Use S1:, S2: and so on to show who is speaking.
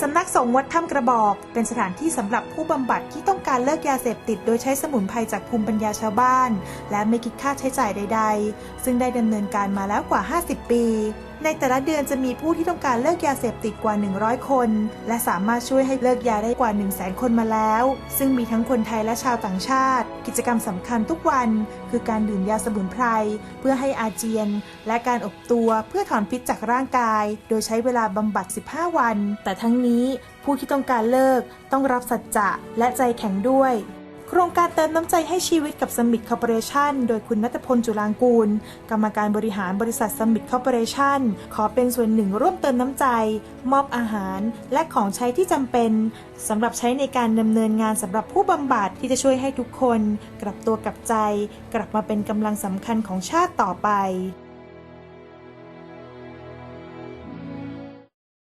S1: สำนักสงฆ์วัดถ้ำกระบอก เป็นสถานที่สำหรับผู้บำบัดที่ต้องการเลิกยาเสพติด โดยใช้สมุนไพรจากภูมิปัญญาชาวบ้าน และไม่คิดค่าใช้จ่ายใด ๆ ซึ่งได้ดำเนินการมาแล้วกว่า 50 ปี ในแต่ละเดือนจะมีผู้ที่ต้องการเลิกยาเสพติดกว่า 100 คน และสามารถช่วยให้เลิกยาได้กว่า 1 0 0 0 0แคนมาแล้ว ซึ่งมีทั้งคนไทยและชาวต่างชาติ กิจกรรมสำคัญทุกวัน คือการดื่มยาสมุนไพรเพื่อให้อาเจียน และการอบตัวเพื่อถอนพิษจากร่างกาย โดยใช้เวลาบำบัด 15 วัน แต่ทั้งนี้ผู้ที่ต้องการเลิกต้องรับสัจจะและใจแข็งด้วย โครงการเติมน้ำใจให้ชีวิตกับสมิ t คอร์ปอเรชันโดยคุณนัทพลจุลางกูล กรรมการบริหารบริษัทสมิ t คอร์ปอเรชันขอเป็นส่วนหนึ่งร่วมเติมน้ำใจ มอบอาหาร และของใช้ที่จำเป็นสำหรับใช้ในการดำเนินงานสำหรับผู้บำบัดที่จะช่วยให้ทุกคน กลับตัวกลับใจ กลับมาเป็นกำลังสำคัญของชาติต่อไป